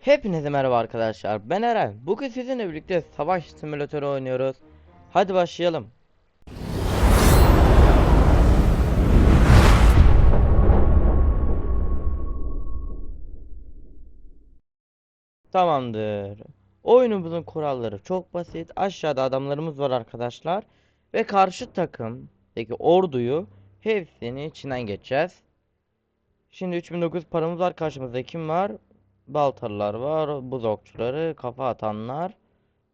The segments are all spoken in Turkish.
Hepinize merhaba arkadaşlar. Ben Eren. Bugün sizinle birlikte savaş simülatörü oynuyoruz. Hadi başlayalım. Tamamdır. Oyunumuzun kuralları çok basit. Aşağıda adamlarımız var arkadaşlar. Ve karşı takımdaki orduyu hepsini içinden geçeceğiz. Şimdi 3009 paramız var. Karşımızda kim var? Baltalılar var, buz okçuları, kafa atanlar.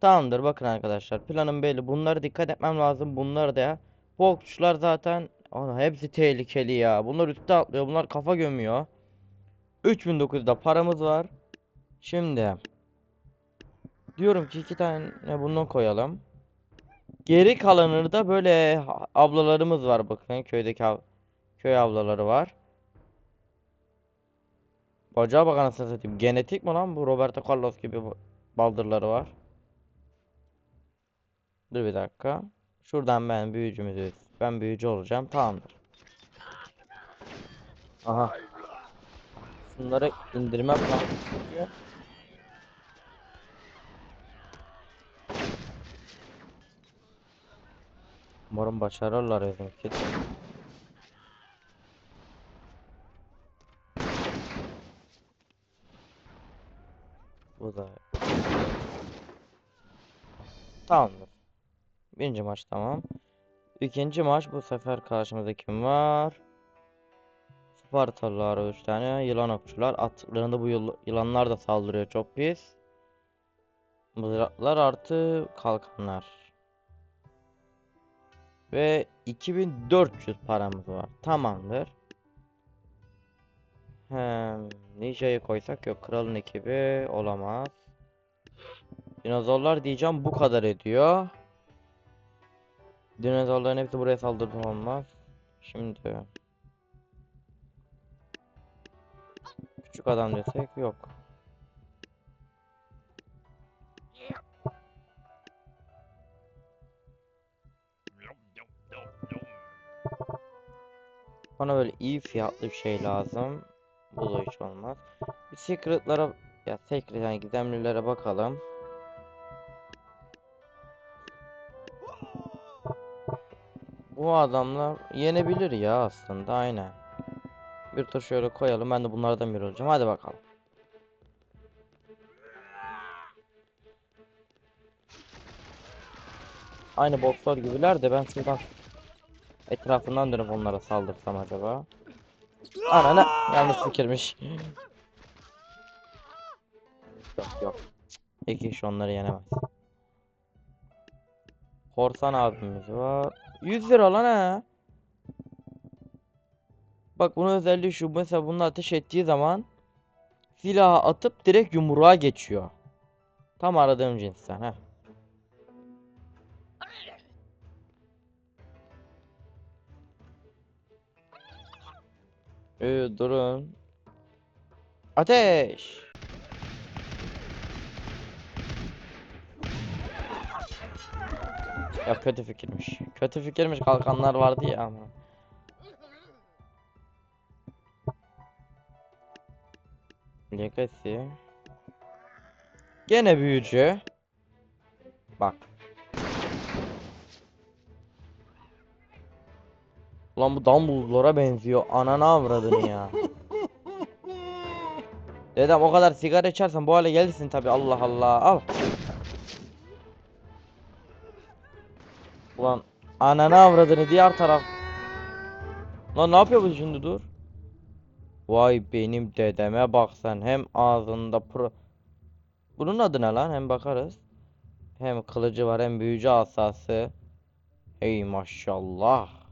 Tamamdır bakın arkadaşlar planım belli. Bunlara dikkat etmem lazım. Bunlar da. Bu okçular zaten ana hepsi tehlikeli ya. Bunlar üstte atlıyor. Bunlar kafa gömüyor. 3009'da paramız var. Şimdi diyorum ki iki tane bundan koyalım. Geri kalanını da böyle ablalarımız var bakın köydeki av- köy ablaları var. Bacağa bak anasını satayım. Genetik mi lan bu? Roberto Carlos gibi baldırları var. Dur bir dakika. Şuradan ben büyücümüzü ben büyücü olacağım. Tamamdır. Aha. Şunları indirmem lazım çünkü. Umarım başarırlar bizimki. Bu da Tamamdır. Birinci maç tamam. İkinci maç bu sefer karşımızda kim var? Spartalılar 3 tane yılan okçular. Atlarında bu yıl- yılanlar da saldırıyor çok pis. Mızraklar artı kalkanlar. Ve 2400 paramız var. Tamamdır. Hem Ninja'yı koysak yok. Kralın ekibi olamaz. Dinozorlar diyeceğim bu kadar ediyor. Dinozorların hepsi buraya saldırdı olmaz. Şimdi küçük adam desek yok. Bana böyle iyi fiyatlı bir şey lazım. Bu da hiç olmaz. Bir secret'lara ya secret yani gizemlilere bakalım. Bu adamlar yenebilir ya aslında aynen. Bir tur şöyle koyalım ben de bunlardan biri olacağım hadi bakalım. Aynı boksör gibiler de ben şuradan etrafından dönüp onlara saldırsam acaba. Anana yanlış fikirmiş. Yok yok. İki kişi onları yenemez. Korsan abimiz var. 100 lira lan ha. Bak bunun özelliği şu. Mesela bunu ateş ettiği zaman silahı atıp direkt yumruğa geçiyor. Tam aradığım cinsten ha. Ee, durun. Ateş. Ya kötü fikirmiş. Kötü fikirmiş kalkanlar vardı ya ama. Legacy. Gene büyücü. Bak. Lan bu Dumbledore'a benziyor. Ananı avradını ya. Dedem o kadar sigara içersen bu hale gelirsin tabi Allah Allah. Al. Ulan ananı avradını diğer taraf. Lan ne yapıyor bu şimdi dur. Vay benim dedeme bak sen hem ağzında pro. Bunun adı ne lan hem bakarız. Hem kılıcı var hem büyücü asası. Ey maşallah.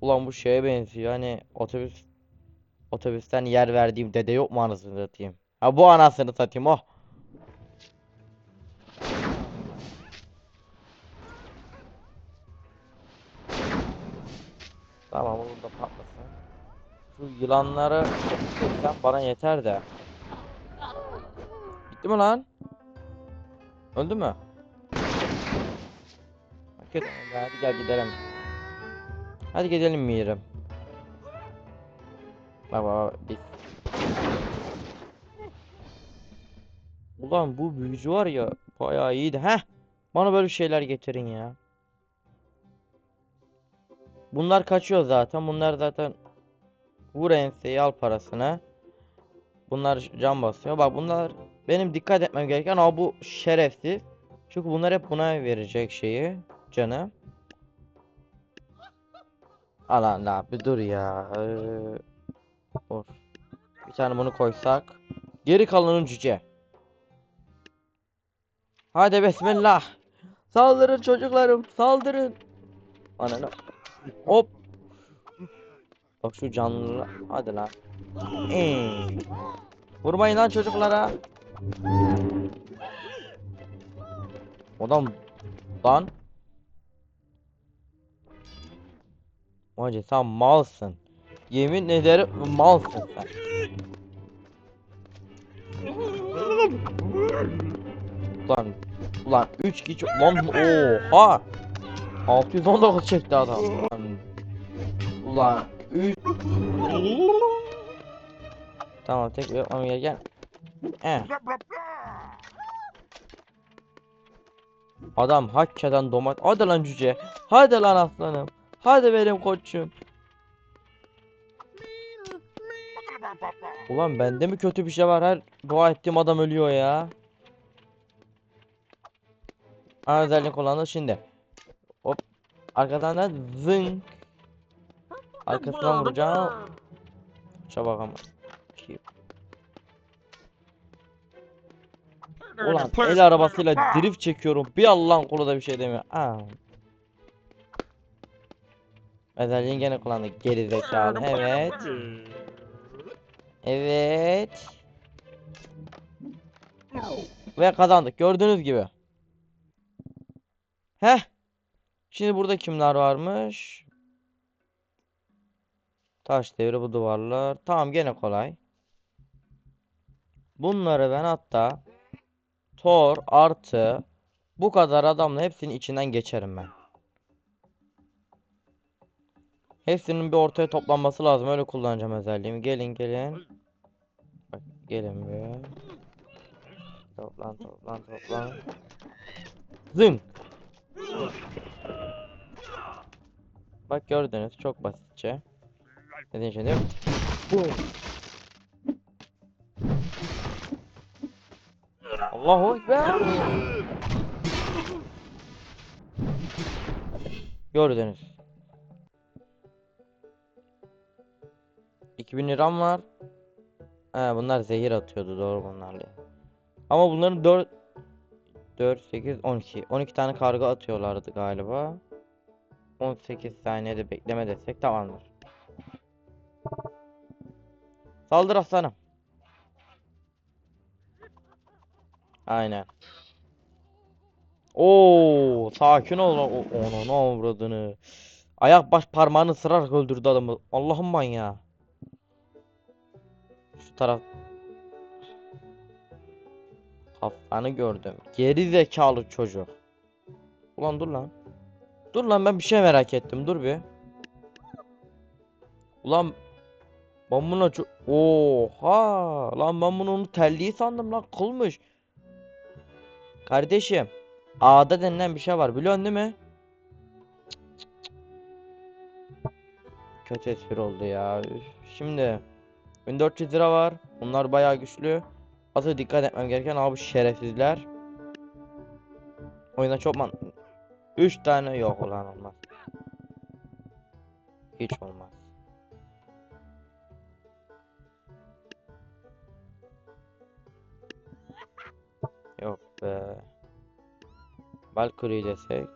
Ulan bu şeye benziyor hani otobüs otobüsten yer verdiğim dede yok mu anasını satayım. Ha bu anasını satayım oh. Tamam onun da patlasın. Şu yılanları sen bana yeter de. Gitti mi lan? Öldü mü? Hadi gel gidelim. Hadi gidelim Mirim. Bak bak biz Ulan bu büyücü var ya bayağı iyiydi. Heh. Bana böyle şeyler getirin ya. Bunlar kaçıyor zaten. Bunlar zaten vur enseyi al parasını. Bunlar can basıyor. Bak bunlar benim dikkat etmem gereken ama bu şerefsiz. Çünkü bunlar hep buna verecek şeyi. Canı. Alan la bir dur ya. Ee. Bir tane bunu koysak. Geri kalanın cüce. Hadi bismillah. Saldırın çocuklarım. Saldırın. Ananı. Hop. Bak şu canlılar. Hadi lan. Ee. Vurmayın lan çocuklara. Adam lan. Hacı sen malsın. Yemin ederim malsın sen. Ulan ulan 3 kişi lan oha 619 çekti adam. Ulan, ulan 3 Tamam tek bir yapmam gereken eh. Adam hakikaten domat Hadi lan cüce Hadi lan aslanım Hadi benim koçum. Ulan bende mi kötü bir şey var? Her dua ettiğim adam ölüyor ya. Ana özellik kullandı. Şimdi. Hop. Arkadan da zınk. Arkasından vuracağım. Çabuk ama Ulan el arabasıyla drift çekiyorum. Bir Allah'ın kulu da bir şey demiyor. Aa. Özelliğini gene kullandı. Geri zekalı. Evet. Evet. Ve kazandık. Gördüğünüz gibi. Heh. Şimdi burada kimler varmış? Taş devri bu duvarlar. Tamam gene kolay. Bunları ben hatta Thor artı bu kadar adamla hepsinin içinden geçerim ben. Hepsinin bir ortaya toplanması lazım. Öyle kullanacağım özelliğimi. Gelin gelin. Bak gelin bir. Toplan toplan toplan. Zın. Bak gördünüz çok basitçe. Dediğin şey değil mi? Allahu Ekber. Gördünüz. 2000 liram var. He bunlar zehir atıyordu doğru bunlarla. Ama bunların 4 4 8 12 12 tane karga atıyorlardı galiba. 18 saniyede bekleme desek tamamdır. Saldır aslanım. Aynen. Oo, sakin ol. Onu ne avradını. Ayak baş parmağını ısırarak öldürdü adamı. Allah'ım manyağı. Taraf. Kafanı gördüm. Geri zekalı çocuk. Ulan dur lan. Dur lan ben bir şey merak ettim. Dur bir. Ulan ben buna çok... Oha! Lan ben bunu onu telliği sandım lan. Kılmış. Kardeşim, ağda denilen bir şey var biliyorsun değil mi? Kötü espri oldu ya. Şimdi 1400 lira var. Bunlar bayağı güçlü. Asıl dikkat etmem gereken abi şerefsizler. Oyunda çok man 3 tane yok ulan olmaz. Hiç olmaz. Yok be. Valkyrie desek.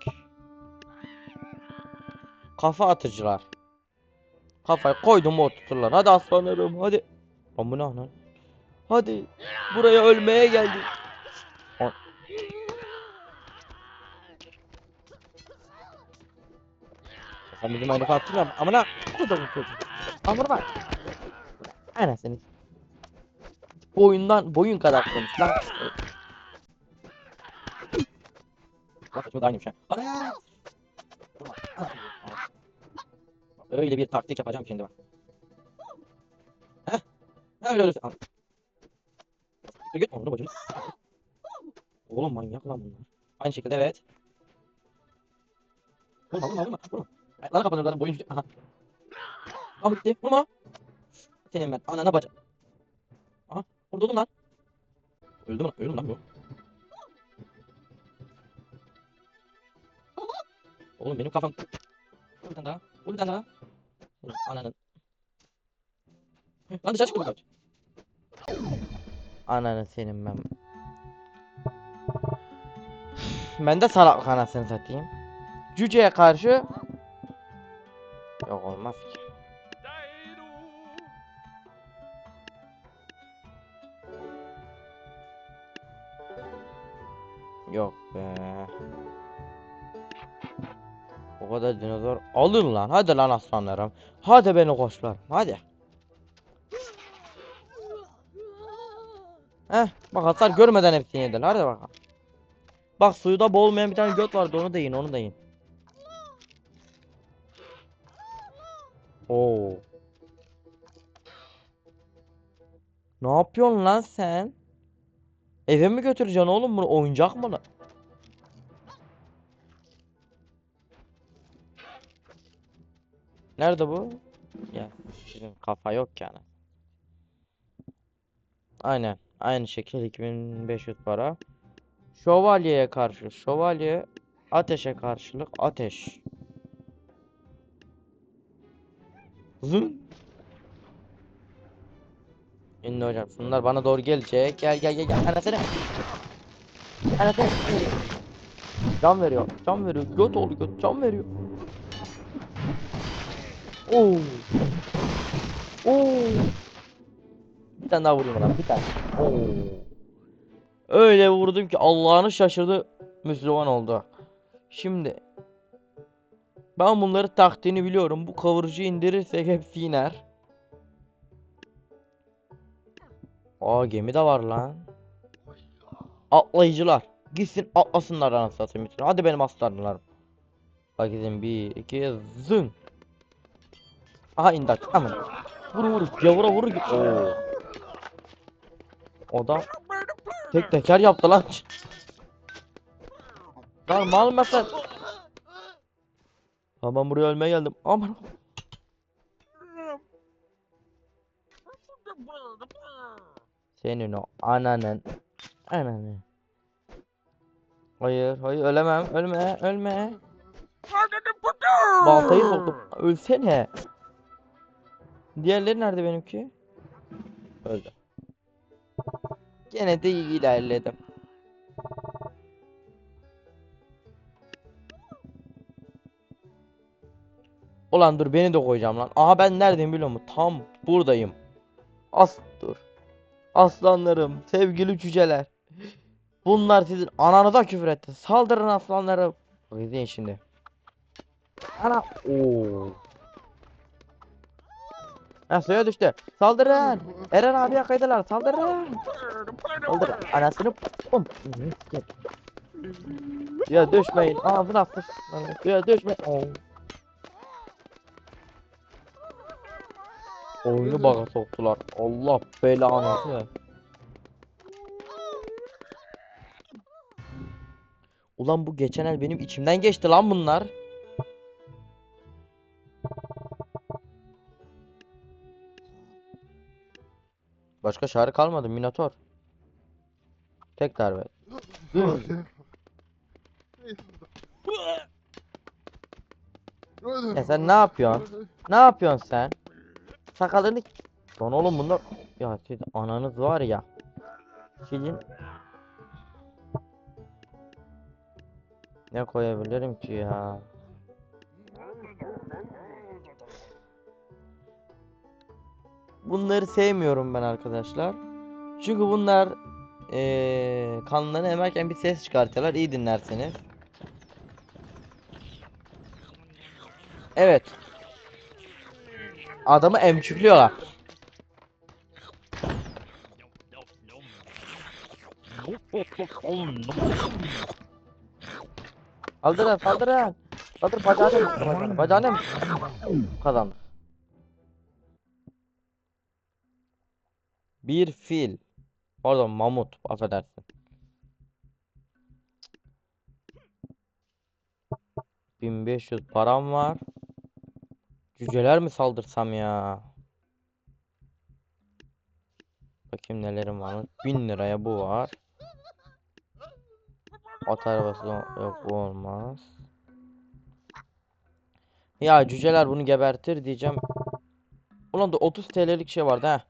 Kafa atıcılar. Kafayı koydum mu oturturlar. Hadi aslanlarım hadi. Lan bu ne lan? Hadi. Buraya ölmeye geldik. Sen bizim aynı attın ya. Amına. Kodumun çocuğu. Amına bak. Anasını. Boyundan boyun kadar konuş lan. Bak da aynıymış ha. Öyle bir taktik yapacağım şimdi bak. Heh. Öyle öyle. Al. Onu bacım. Oğlum manyak lan bunlar. Aynı şekilde evet. Vurma vurma vurma. vurma. Ayakları kapanır zaten boyun. Aha. Tamam bitti. Vurma. Senin ben. Anana bacak. Aha. Vurdum lan. Öldü mü? Öldü lan bu? Oğlum benim kafam. Bir tane daha. Vur bir tane daha. Ananın. Lan dışarı çıktı. Ananı senin ben. Ben de salak anasını satayım. Cüceye karşı Yok olmaz ki. Yok be. O kadar dinozor alır lan. Hadi lan aslanlarım. Hadi beni koçlar. Hadi. Heh, bak hasar görmeden hepsini yediler. Hadi bakalım. Bak suyuda boğulmayan bir tane göt vardı. Onu da yiyin, onu da yiyin. Oo. Ne yapıyorsun lan sen? Eve mi götüreceksin oğlum bunu? Oyuncak mı lan? Nerede bu? Ya sizin kafa yok yani. Aynen. Aynı şekilde 2500 para. Şövalyeye karşı şövalye ateşe karşılık ateş. Zın. Şimdi hocam bunlar bana doğru gelecek. Gel gel gel gel. Anasını. Anasını. Can veriyor. Can veriyor. Göt oldu göt. Can veriyor. Oo. Oo. Bir tane daha vurayım lan. Bir tane. Oo. Öyle vurdum ki Allah'ını şaşırdı. Müslüman oldu. Şimdi ben bunları taktiğini biliyorum. Bu kavurucu indirirsek hepsi iner. Aa gemi de var lan. Atlayıcılar. Gitsin atlasınlar anasını satayım. Hadi benim aslanlarım. Bak gidin bir iki zın. Aha indi aç. Aman. Vur vur. Gavura vur. Oo. O da tek teker yaptı lan. Lan mal mısın? Aman buraya ölmeye geldim. Aman. Senin o ananın ananı. Hayır, hayır ölemem. Ölme, ölme. Baltayı soktum. Ölsene. Diğerleri nerede benimki? Öldü. Gene de iyi ilerledim. Ulan dur beni de koyacağım lan. Aha ben neredeyim biliyor musun? Tam buradayım. As dur. Aslanlarım, sevgili cüceler. Bunlar sizin ananıza küfür etti. Saldırın aslanlarım. İzleyin şimdi. Ana. Oo. Ha suya düştü. Saldırın. Eren abiye kaydılar. Saldırın. Saldır. Anasını. Bum. Ya düşmeyin. Ağzına fıs. Ya düşme. Oo. Oyunu baga soktular. Allah belanı. Ulan bu geçen el benim içimden geçti lan bunlar. Başka çare kalmadı Minotor. Tek darbe. Ya sen ne yapıyorsun? Ne yapıyorsun sen? Sakalını Lan oğlum bunlar ya siz ananız var ya. Sizin Ne koyabilirim ki ya? Bunları sevmiyorum ben arkadaşlar. Çünkü bunlar eee kanlarını emerken bir ses çıkartıyorlar. İyi dinlerseniz. Evet. Adamı emçükliyorlar. Saldırın saldırın. Saldır bacağını bacağını bacağını kazandı. Bir fil. Pardon mamut affedersin. Bin beş yüz param var. Cüceler mi saldırsam ya? Bakayım nelerim var. Bin liraya bu var. At arabası yok olmaz. Ya cüceler bunu gebertir diyeceğim. Ulan da 30 TL'lik şey vardı ha.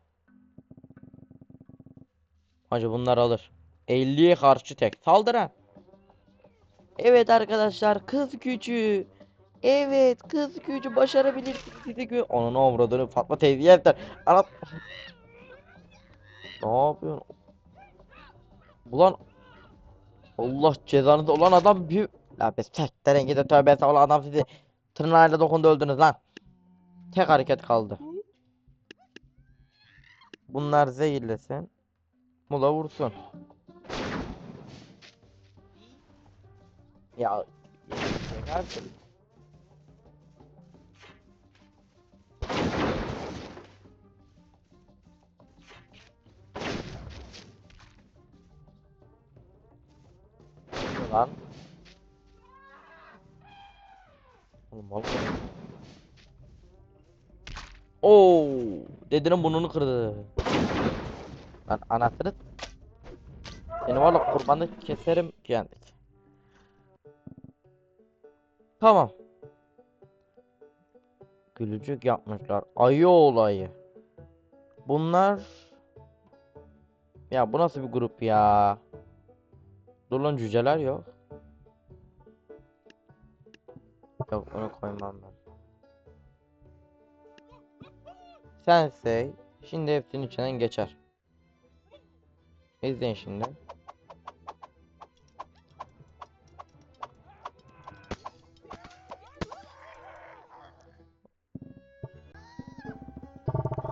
Hacı bunlar alır. 50'ye karşı tek. Saldıran. Evet arkadaşlar kız gücü. Evet kız gücü başarabilirsiniz sizi gö. Onun avradını Fatma teyze yeter. Ana. Ne yapıyorsun? Ulan Allah cezanızı olan adam bir La be sekterin gidin tövbe estağfurullah adam sizi tırnağıyla dokundu öldünüz lan. Tek hareket kaldı. Bunlar zehirlesin. Mula vursun. Ya çekersin. Lan. Oğlum mısın? Oo, dedenin burnunu kırdı. Lan anasını seni var ya kurbanı keserim kendik. Tamam. Gülücük yapmışlar. Ayı olayı. Bunlar ya bu nasıl bir grup ya? Dur lan cüceler yok. Yok onu koymam ben. Sensei şimdi hepsinin içinden geçer. İzleyin şimdi.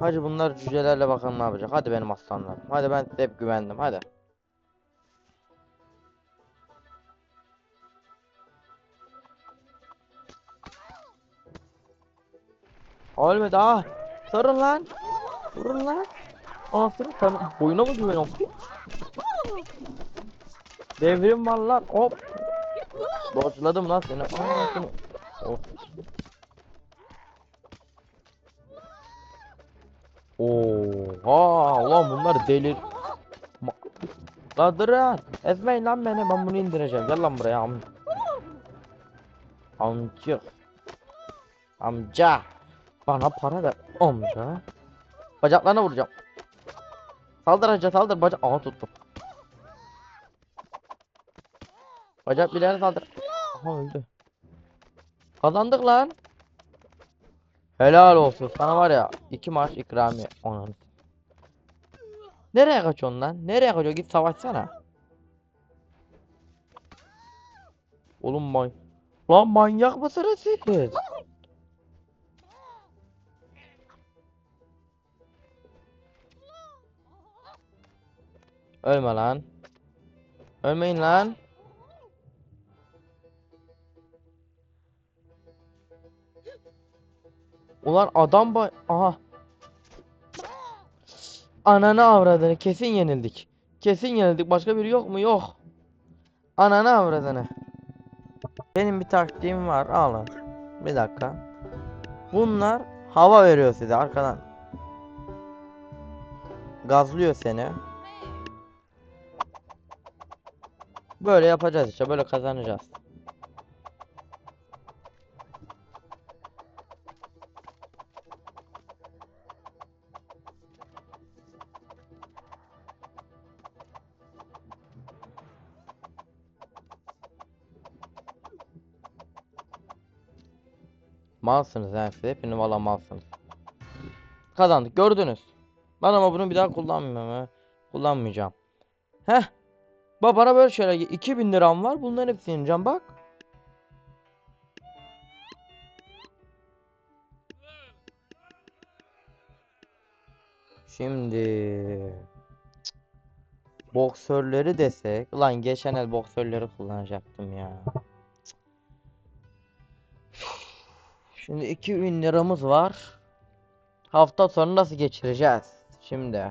Hadi bunlar cücelerle bakalım ne yapacak. Hadi benim aslanlarım. Hadi ben size hep güvendim. Hadi. Ölmedi ha. Sarın lan. Vurun lan. Anasını sen boyuna mı güveniyorsun? Devrim var lan. Hop. Dodge'ladım lan seni. Anasını. Of. Oha ulan bunlar delir. Ma La durun. Ezmeyin lan beni ben bunu indireceğim. Gel lan buraya am. Amcık. Amca. Bana para ver amca. Bacaklarına vuracağım. Saldır amca saldır bacak. Aha tuttum. Bacak bileğine saldır. Aha öldü. Kazandık lan. Helal olsun. Sana var ya iki maaş ikramiye. Ananı. Nereye kaçıyorsun lan? Nereye kaçıyorsun? Git savaşsana. Oğlum man. Lan manyak mısınız siz? Ölme lan. Ölmeyin lan. Ulan adam bay... Aha. Ananı avradını kesin yenildik. Kesin yenildik. Başka biri yok mu? Yok. Ananı avradını. Benim bir taktiğim var. Alın. Bir dakika. Bunlar hava veriyor size arkadan. Gazlıyor seni. Böyle yapacağız işte. Böyle kazanacağız. Malsınız ha siz hepiniz valla malsınız. Kazandık gördünüz. Ben ama bunu bir daha kullanmıyorum ha. Kullanmayacağım. Heh. Bak bana böyle şöyle 2000 liram var. Bunların hepsini ineceğim bak. Şimdi boksörleri desek. Ulan geçen el boksörleri kullanacaktım ya. Şimdi 2000 liramız var. Hafta sonu nasıl geçireceğiz? Şimdi.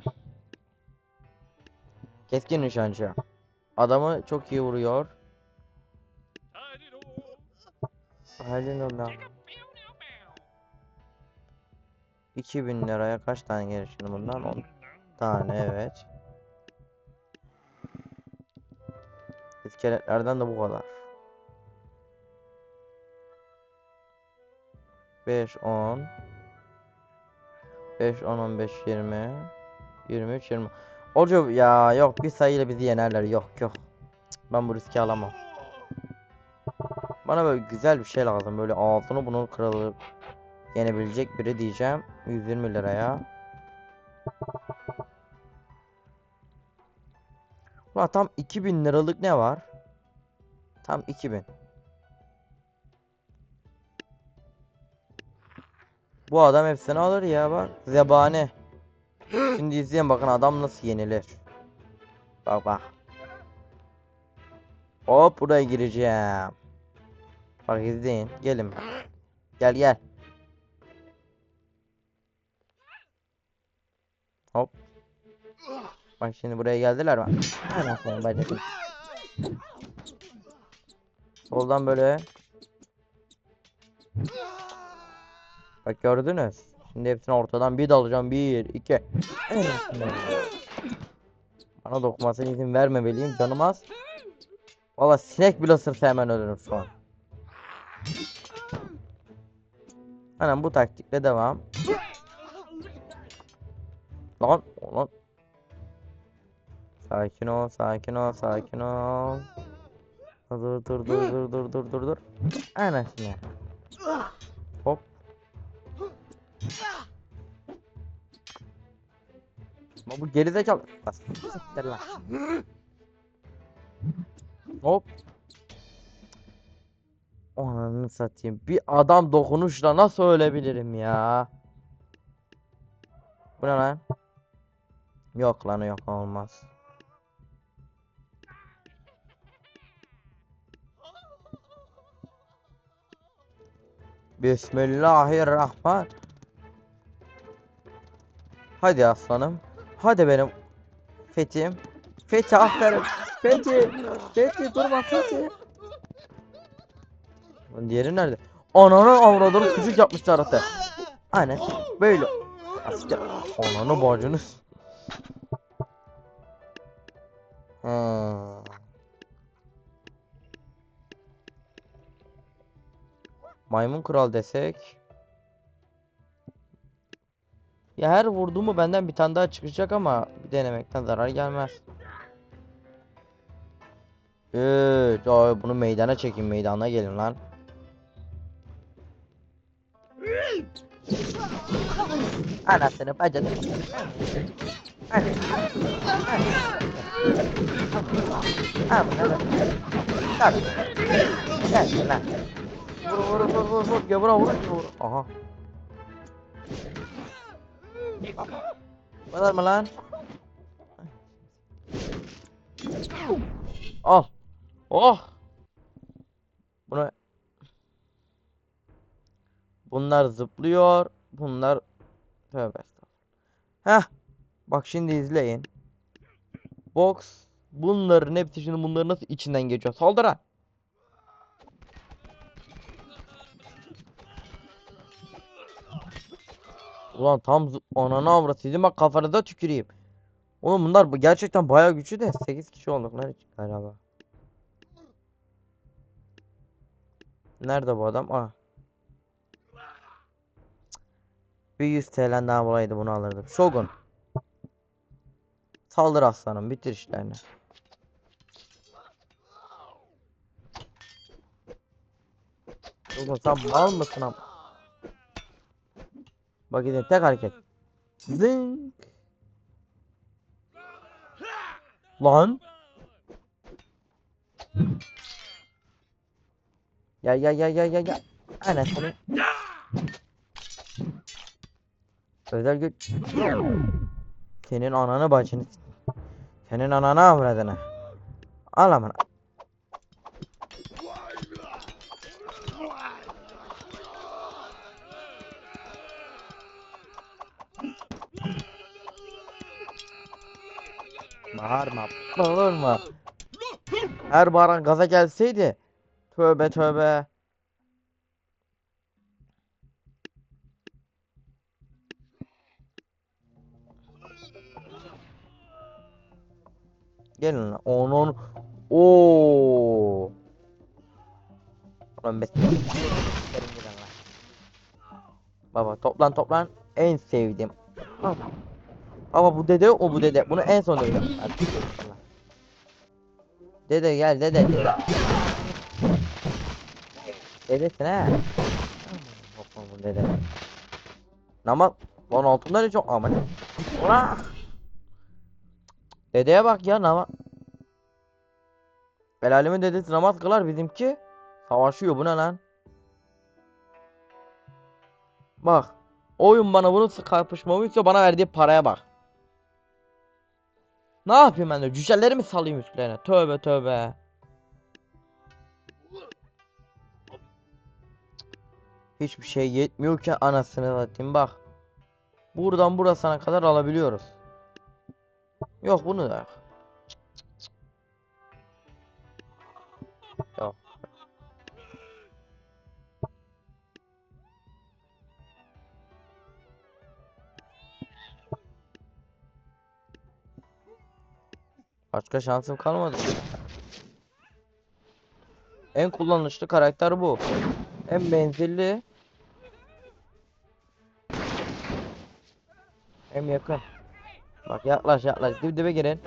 Keskin nişancı. Adamı çok iyi vuruyor. Halin Allah. 2000 liraya kaç tane gelir şimdi bundan? 10 tane evet. İskeletlerden de bu kadar. 5 10 5 10 15 20 23 20 Hoca ya yok bir sayıyla bizi yenerler. Yok yok. Ben bu riski alamam. Bana böyle güzel bir şey lazım. Böyle altını bunu kralı yenebilecek biri diyeceğim. 120 liraya. Ulan tam 2000 liralık ne var? Tam 2000 Bu adam hepsini alır ya bak. Zebani. Şimdi izleyin bakın adam nasıl yenilir. Bak bak. Hop buraya gireceğim. Bak izleyin. Gelin. Gel gel. Hop. Bak şimdi buraya geldiler bak. Soldan böyle. Bak gördünüz. Şimdi hepsini ortadan bir dalacağım. Bir, iki. Bana dokunmasına izin vermemeliyim. Canım az. Valla sinek bile ısırsa hemen ölürüm şu an. Hemen bu taktikle devam. Lan, lan. Sakin ol, sakin ol, sakin ol. Dur dur dur dur dur dur dur dur. Anasını. Hop. Ama bu gerizekalı. Siktir lan. Hop. Ananı satayım. Bir adam dokunuşla nasıl ölebilirim ya? Bu ne lan? Yok lan yok olmaz. Bismillahirrahman. Hadi aslanım. Hadi benim Fethi'm. Fethi aferin. Fethi. Fethi durma Fethi. Diğeri nerede? Ananı avradını küçük yapmışlar hatta. Aynen. Böyle. Asker. Ananı bacını. s- Ha. Maymun kral desek. Ya her vurduğumu benden bir tane daha çıkacak ama denemekten zarar gelmez. Evet, ay bunu meydana çekin, meydana gelin lan. Anasını bacını. Amına. Tabii. Gel lan. Vur vur vur vur vur. Vur vur vur. Aha. Mı lan? Al. Oh. Bunu Bunlar zıplıyor. Bunlar Tövbe. Heh. Bak şimdi izleyin. Box bunların hepsi şimdi bunların nasıl içinden geçiyor. Saldıra. Ulan tam ananı avratıydım bak kafanıza tüküreyim. Oğlum bunlar bu- gerçekten bayağı güçlü de 8 kişi olduk lan galiba. Nerede bu adam? Ah. Bir 100 TL daha bulaydı bunu alırdım. Shogun. Saldır aslanım bitir işlerini. Shogun sen mal mısın am? Bak gidin tek hareket. Zing. Lan. Gel gel gel gel gel gel. Anasını. Özel güç. Senin ananı bacını. Senin ananı avradını. Al amına. yapma olur mu? Her baran gaza gelseydi. Tövbe tövbe. Gelin lan. On on. Oo. Baba toplan toplan. En sevdiğim. Baba bu dede o bu dede. Bunu en son dövüyorum. Dede gel dede. dede. Dedesin. Hoppa bu dede. Namaz. Lan altında ne çok aman. Ulan. Dedeye bak ya namaz. El alemin dedesi namaz kılar bizimki. Savaşıyor bu ne lan? Bak. Oyun bana bunu kapışmamı bana verdiği paraya bak. Ne yapayım ben de cüceleri mi salayım üstlerine? Tövbe tövbe. Hiçbir şey yetmiyor ki anasını satayım bak. Buradan burasına kadar alabiliyoruz. Yok bunu da yok. Başka şansım kalmadı. En kullanışlı karakter bu. En menzilli. Hem yakın. Bak yaklaş yaklaş dip dibe girin.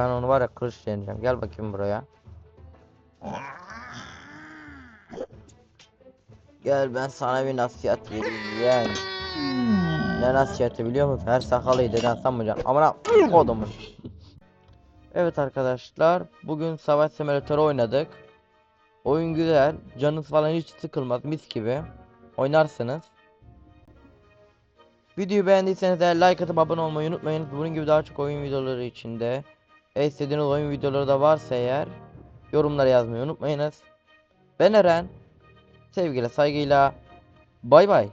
Ben onu var ya kılıç deneyeceğim. Gel bakayım buraya. Gel ben sana bir nasihat vereyim. Ne nasihati biliyor musun? Her sakalıyı deden sanmayacaksın. Amına kodumun. Evet arkadaşlar. Bugün savaş simülatörü oynadık. Oyun güzel. Canınız falan hiç sıkılmaz. Mis gibi. Oynarsınız. Videoyu beğendiyseniz eğer like atıp abone olmayı unutmayın. Bunun gibi daha çok oyun videoları içinde. E istediğiniz oyun videoları da varsa eğer yorumlara yazmayı unutmayınız. Ben Eren. Sevgiyle saygıyla. Bay bay.